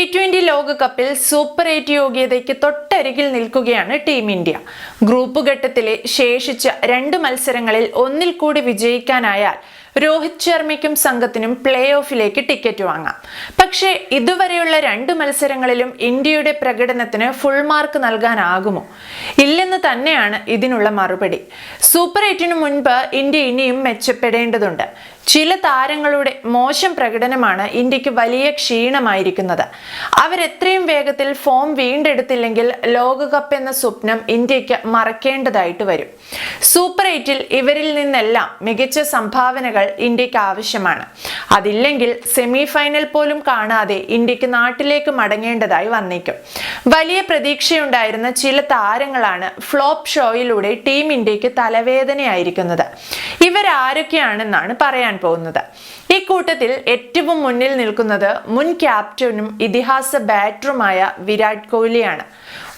T twenty ലോകകപ്പിൽ super eight യോഗ്യതയ്ക്ക് തൊട്ടരികിൽ നിൽക്കുകയാണ് ടീം ഇന്ത്യ. ഗ്രൂപ്പ് ഘട്ടത്തിലെ ശേഷിച്ച രണ്ട് മത്സരങ്ങളിൽ ഒന്നിൽ കൂടി വിജയിക്കാനായാൽ രോഹിത് ശർമ്മയ്ക്കും സംഘത്തിനും പ്ലേ ഓഫിലേക്ക് ടിക്കറ്റ് വാങ്ങാം. പക്ഷേ ഇതുവരെയുള്ള രണ്ട് മത്സരങ്ങളിലും ഇന്ത്യയുടെ പ്രകടനത്തിന് ഫുൾ മാർക്ക് നൽകാനാകുമോ? ഇല്ലെന്ന് തന്നെയാണ് ഇതിനുള്ള മറുപടി. സൂപ്പർ എയ്റ്റിനു മുൻപ് ഇന്ത്യ ഇനിയും മെച്ചപ്പെടേണ്ടതുണ്ട്. ചില താരങ്ങളുടെ മോശം പ്രകടനമാണ് ഇന്ത്യയ്ക്ക് വലിയ ക്ഷീണമായിരിക്കുന്നത്. അവരെത്രയും വേഗത്തിൽ ഫോം വീണ്ടെടുത്തില്ലെങ്കിൽ ലോകകപ്പ് എന്ന സ്വപ്നം ഇന്ത്യയ്ക്ക് മറക്കേണ്ടതായിട്ട് വരും. സൂപ്പർ എയ്റ്റിൽ ഇവരിൽ നിന്നെല്ലാം മികച്ച സംഭാവനകൾ ഇന്ത്യയ്ക്ക് ആവശ്യമാണ്. അതില്ലെങ്കിൽ സെമി ഫൈനൽ പോലും കാണാതെ ഇന്ത്യയ്ക്ക് നാട്ടിലേക്ക് മടങ്ങേണ്ടതായി വന്നേക്കും. വലിയ പ്രതീക്ഷയുണ്ടായിരുന്ന ചില താരങ്ങളാണ് ഫ്ലോപ്പ് ഷോയിലൂടെ ടീം ഇന്ത്യയ്ക്ക് തലവേദനയായിരിക്കുന്നത്. ഇവരാരൊക്കെയാണെന്നാണ് പറയാൻ പോകുന്നത്. ഈ കൂട്ടത്തിൽ ഏറ്റവും മുന്നിൽ നിൽക്കുന്നത് മുൻ ക്യാപ്റ്റനും ഇതിഹാസ ബാറ്ററുമായ വിരാട് കോഹ്ലിയാണ്.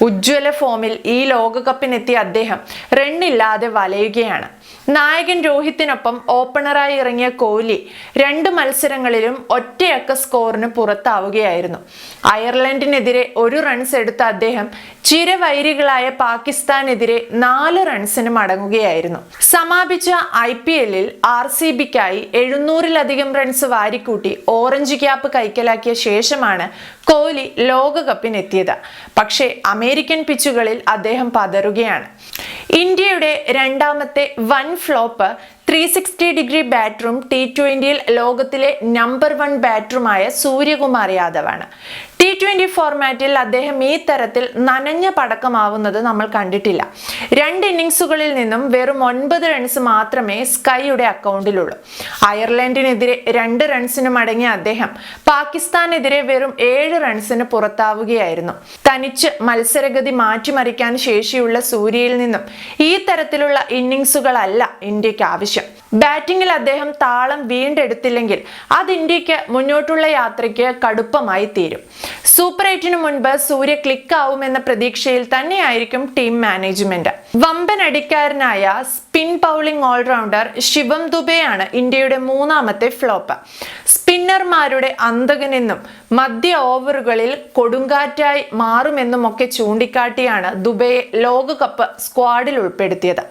ഉജ്ജ്വല ഫോമിൽ ഈ ലോകകപ്പിനെത്തിയ അദ്ദേഹം റണ്ണില്ലാതെ വലയുകയാണ്. നായകൻ രോഹിത്തിനൊപ്പം ഓപ്പണറായി ഇറങ്ങിയ കോഹ്ലി രണ്ട് മത്സരങ്ങളിലും ഒറ്റയക്ക സ്കോറിന് പുറത്താവുകയായിരുന്നു. അയർലൻഡിനെതിരെ ഒരു റൺസ് എടുത്ത അദ്ദേഹം ചിരവൈരികളായ പാകിസ്ഥാനെതിരെ നാല് റൺസിന് മടങ്ങുകയായിരുന്നു. സമാപിച്ച ഐ പി എല്ലിൽ ആർ സി ബിക്കായി എഴുന്നൂറിലധികം റൺസ് വാരിക്കൂട്ടി ഓറഞ്ച് ക്യാപ്പ് കൈക്കലാക്കിയ ശേഷമാണ് കോഹ്ലി ലോകകപ്പിനെത്തിയത്. പക്ഷേ അമേരിക്കൻ പിച്ചുകളിൽ അദ്ദേഹം പതറുകയാണ്. ഇന്ത്യയുടെ രണ്ടാമത്തെ one flop three sixty degree ബാറ്ററും T ട്വന്റിയിൽ ലോകത്തിലെ നമ്പർ വൺ ബാറ്ററുമായ സൂര്യകുമാർ യാദവാണ്. ടി ട്വന്റി ഫോർമാറ്റിൽ അദ്ദേഹം ഈ തരത്തിൽ നനഞ്ഞ പടക്കമാവുന്നത് നമ്മൾ കണ്ടിട്ടില്ല. രണ്ട് ഇന്നിങ്സുകളിൽ നിന്നും വെറും ഒൻപത് റൺസ് മാത്രമേ സ്കൈയുടെ അക്കൗണ്ടിലുള്ളൂ. അയർലൻഡിനെതിരെ രണ്ട് റൺസിന് മടങ്ങിയ അദ്ദേഹം പാകിസ്ഥാനെതിരെ വെറും ഏഴ് റൺസിന് പുറത്താവുകയായിരുന്നു. തനിച്ച് മത്സരഗതി മാറ്റിമറിക്കാൻ ശേഷിയുള്ള സൂര്യയിൽ നിന്നും ഈ തരത്തിലുള്ള ഇന്നിങ്സുകളല്ല ഇന്ത്യയ്ക്ക് ആവശ്യം. ബാറ്റിംഗിൽ അദ്ദേഹം താളം വീണ്ടെടുത്തില്ലെങ്കിൽ അത് ഇന്ത്യയ്ക്ക് മുന്നോട്ടുള്ള യാത്രയ്ക്ക് കടുപ്പമായി തീരും. സൂപ്പർ എയ്റ്റിന് മുൻപ് സൂര്യ ക്ലിക്ക് ആവുമെന്ന പ്രതീക്ഷയിൽ തന്നെയായിരിക്കും ടീം മാനേജ്മെന്റ്. വമ്പൻ അടിക്കാരനായ സ്പിൻ ബൗളിംഗ് ഓൾറൗണ്ടർ ശിവം ദുബെയാണ് ഇന്ത്യയുടെ മൂന്നാമത്തെ ഫ്ലോപ്പ്. സ്പിന്നർമാരുടെ അന്തകനെന്നും മധ്യ ഓവറുകളിൽ കൊടുങ്കാറ്റായി മാറുമെന്നും ഒക്കെ ചൂണ്ടിക്കാട്ടിയാണ് ദുബെയെ ലോകകപ്പ് സ്ക്വാഡിൽ ഉൾപ്പെടുത്തിയത്.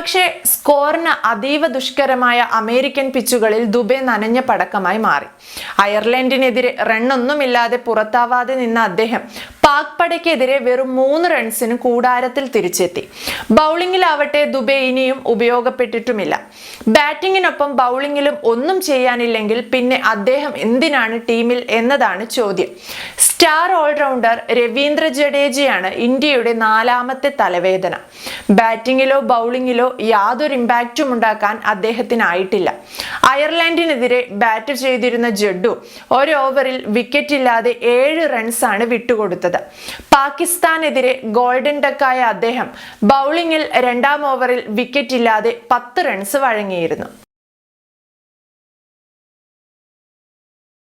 പക്ഷേ സ്കോറിന് അതീവ ദുഷ്കരമായ അമേരിക്കൻ പിച്ചുകളിൽ ദുബെ നനഞ്ഞ പടക്കമായി മാറി. അയർലൻഡിനെതിരെ റണ്ണൊന്നുമില്ലാതെ പുറത്താവാതെ നിന്ന അദ്ദേഹം പാക് പടയ്ക്കെതിരെ വെറും മൂന്ന് റൺസിന് കൂടാരത്തിൽ തിരിച്ചെത്തി. ബൗളിംഗിലാവട്ടെ ദുബെ ഇനിയും ഉപയോഗപ്പെട്ടിട്ടുമില്ല. ബാറ്റിങ്ങിനൊപ്പം ബൗളിംഗിലും ഒന്നും ചെയ്യാനില്ലെങ്കിൽ പിന്നെ അദ്ദേഹം എന്തിനാണ് ടീമിൽ എന്നതാണ് ചോദ്യം. സ്റ്റാർ ഓൾറൗണ്ടർ രവീന്ദ്ര ജഡേജയാണ് ഇന്ത്യയുടെ നാലാമത്തെ തലവേദന. ബാറ്റിങ്ങിലോ ബൗളിങ്ങിലോ യാതൊരു ഇമ്പാക്റ്റും ഉണ്ടാക്കാൻ അദ്ദേഹത്തിനായിട്ടില്ല. അയർലൻഡിനെതിരെ ബാറ്റ് ചെയ്തിരുന്ന ജഡ്ഡു ഒരു ഓവറിൽ വിക്കറ്റ് ഇല്ലാതെ ഏഴ് റൺസാണ് വിട്ടുകൊടുത്തത്. പാകിസ്ഥാനെതിരെ ഗോൾഡൻ ഡക്കായ അദ്ദേഹം ബൗളിംഗിൽ രണ്ടാം ഓവറിൽ വിക്കറ്റ് ഇല്ലാതെ പത്ത് റൺസ് വഴങ്ങിയിരുന്നു.